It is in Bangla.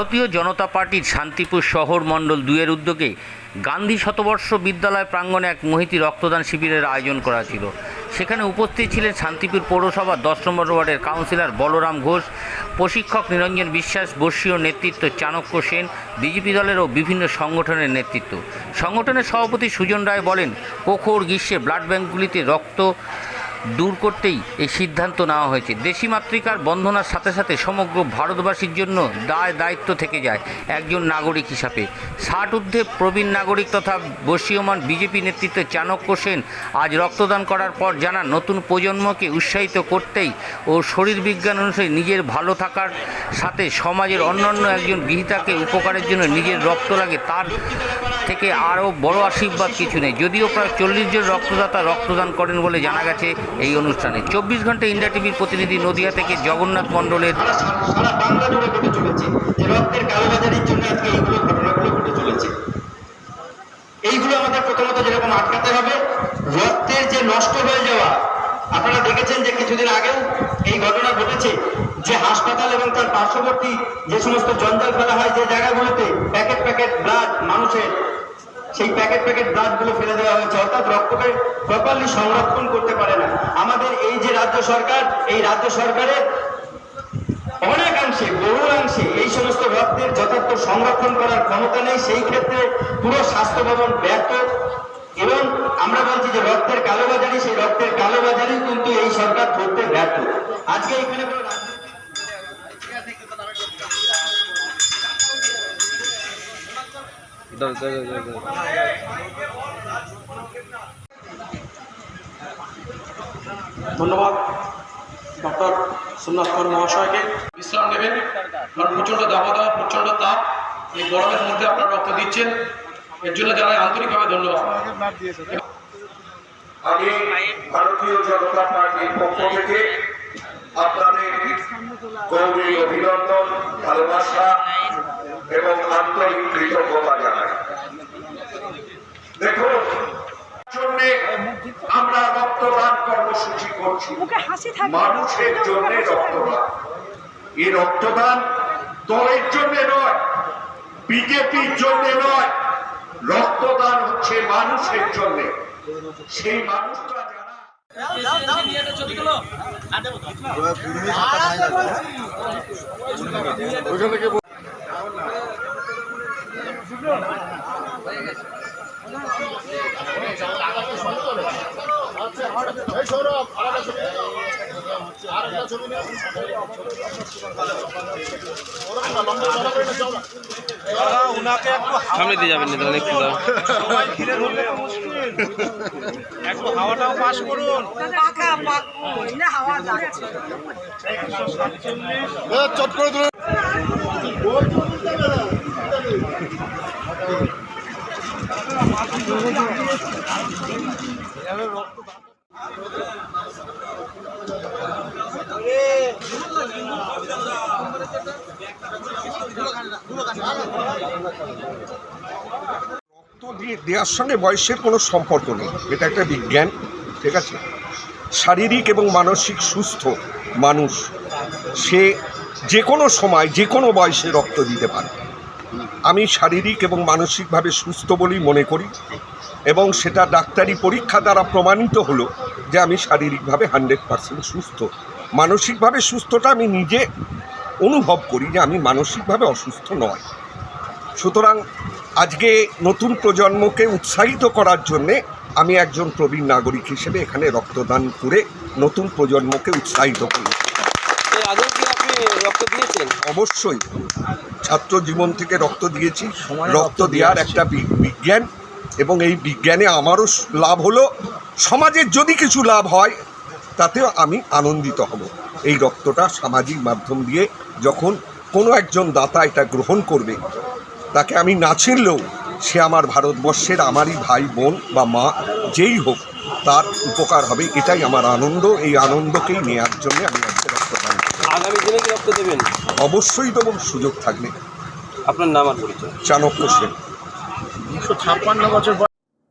ভারতীয় জনতা পার্টির শান্তিপুর শহর মণ্ডল দুয়ের উদ্যোগে গান্ধী শতবর্ষ বিদ্যালয় প্রাঙ্গণে এক মহিতি রক্তদান শিবিরের আয়োজন করা ছিল। সেখানে উপস্থিত ছিলেন শান্তিপুর পৌরসভার দশ নম্বর ওয়ার্ডের কাউন্সিলর বলরাম ঘোষ, প্রশিক্ষক নিরঞ্জন বিশ্বাস, বর্ষীয় নেতৃত্ব চাণক্য সেন, বিজেপি দলের ও বিভিন্ন সংগঠনের নেতৃত্ব। সংগঠনের সভাপতি সুজন রায় বলেন প্রখর গ্রীষ্মে ব্লাড ব্যাঙ্কগুলিতে রক্ত দূর করতেই এই সিদ্ধান্ত নেওয়া হয়েছে। দেশি মাতৃকার বন্ধনার সাথে সাথে সমগ্র ভারতবাসীর জন্য দায় দায়িত্ব থেকে যায় একজন নাগরিক হিসাবে। ষাট ঊর্ধ্বে প্রবীণ নাগরিক তথা বর্ষীয়মান বিজেপি নেতৃত্বে চাণক্য সেন আজ রক্তদান করার পর জানান, নতুন প্রজন্মকে উৎসাহিত করতেই ও শরীর বিজ্ঞান অনুসারে নিজের ভালো থাকার সাথে সমাজের অন্যান্য একজন গৃহীতাকে উপকারের জন্য নিজের রক্ত লাগে তার থেকে আরও বড় আশীর্বাদ কিছু নেই। যদিও প্রায় চল্লিশ জন রক্তদাতা রক্তদান করেন বলে জানা গেছে এই অনুষ্ঠানে চব্বিশ ঘণ্টা ইন্ডিয়া টিভির প্রতিনিধি নদিয়া থেকে জগন্নাথ মণ্ডলের সারা বাংলা জুড়ে ঘটে চলেছে। যে কালোবাজারির জন্য আজকে এইগুলো ঘটনাগুলো ঘটে চলেছে। এইগুলো আমাদের প্রথমত যেরকম আটকাতে হবে, রক্তের যে নষ্ট হয়ে যাওয়া, আপনারা দেখেছেন যে কিছুদিন আগেও এই ঘটনা ঘটেছে, যে হাসপাতাল এবং তার পার্শ্ববর্তী যে সমস্ত জঞ্জাল ফেলা হয় যে জায়গাগুলোতে, প্যাকেট প্যাকেট ব্লাড মানুষের সেই প্যাকেট প্যাকেট ব্লাডগুলো ফেলে দেওয়া হয়েছে, অর্থাৎ রক্তকে প্রপারলি সংরক্ষণ করতে পারে না। আমাদের এই যে রাজ্য সরকার, এই রাজ্য সরকারের অনেকাংশে, বহুলাংশে এই সমস্ত রক্তের যথার্থ সংরক্ষণ করার ক্ষমতা নেই, সেই ক্ষেত্রে পুরো স্বাস্থ্য ভবন ব্যর্থ। এবং আমরা বলছি যে রক্তের কালোবাজারি, সেই রক্তের কালোবাজারি কিন্তু এই সরকার ধরতে ব্যর্থ। আজকে এখানে ধন্যবাদ ডক্টর সোমনাথ কর মহাশয়কে। বিশ্রাম নেবেন কারণ প্রচণ্ড দাবদাহ প্রচণ্ড তাপ। এই গরমের মধ্যে আপনারা রক্ত দিচ্ছেন। এর জন্য জানাই আন্তরিকভাবে ধন্যবাদ। আমি ভারতীয় জনতা পার্টির পক্ষ থেকে আপনাদের গৌরী অভিনন্দন ভালোবাসা এবং আন্তরিক কৃতজ্ঞতা জানাই দেখুন জন্যে আমরা রক্তদান কর্মসূচি করছি মুখে হাসি থাকে মানুষের জন্য রক্তদান এই রক্তদান দলের জন্য নয় বিজেপির জন্য নয় রক্তদান হচ্ছে মানুষের জন্য সেই মানুষটা যারা সামনে দিয়ে যাবেন না তাহলে একটু দাও পাকা পাক না হাওয়া যাচ্ছে রক্ত দিয়ে দেওয়ার সঙ্গে বয়সের কোনো সম্পর্ক নেই। এটা একটা বিজ্ঞান, ঠিক আছে? শারীরিক এবং মানসিক সুস্থ মানুষ, সে যে কোনো সময় যে কোনো বয়সে রক্ত দিতে পারে। আমি শারীরিক এবং মানসিকভাবে সুস্থ বলেই মনে করি এবং সেটা ডাক্তারি পরীক্ষা দ্বারা প্রমাণিত হলো যে আমি শারীরিকভাবে হান্ড্রেড পার্সেন্ট সুস্থ। মানসিকভাবে সুস্থটা আমি নিজে অনুভব করি যে আমি মানসিকভাবে অসুস্থ নয়। সুতরাং আজকে নতুন প্রজন্মকে উৎসাহিত করার জন্যে আমি একজন প্রবীণ নাগরিক হিসেবে এখানে রক্তদান করে নতুন প্রজন্মকে উৎসাহিত করি। এর আগেও কি আপনি রক্ত দিয়েছেন? অবশ্যই। ছাত্র জীবন থেকে রক্ত দিয়েছি। রক্ত দেওয়ার একটা বি- বিজ্ঞান এবং এই বিজ্ঞানে আমারও লাভ হলো। সমাজের যদি কিছু লাভ হয় তাতেও আমি আনন্দিত হব। এই রক্তটা সামাজিক মাধ্যম দিয়ে যখন কোনো একজন দাতা এটা গ্রহণ করবে তাকে আমি না চিনলেও সে আমার ভারতবর্ষের আমারই ভাই বোন বা মা যেই হোক তার উপকার হবে। এটাই আমার আনন্দ। এই আনন্দকেই নেওয়ার জন্য আমি আজকে রক্তদান আগামী দিনে কি রক্ত দেবেন? অবশ্যই দেবো সুযোগ থাকলে। আপনার নাম আর পরিচয়? চাণক্য সেন।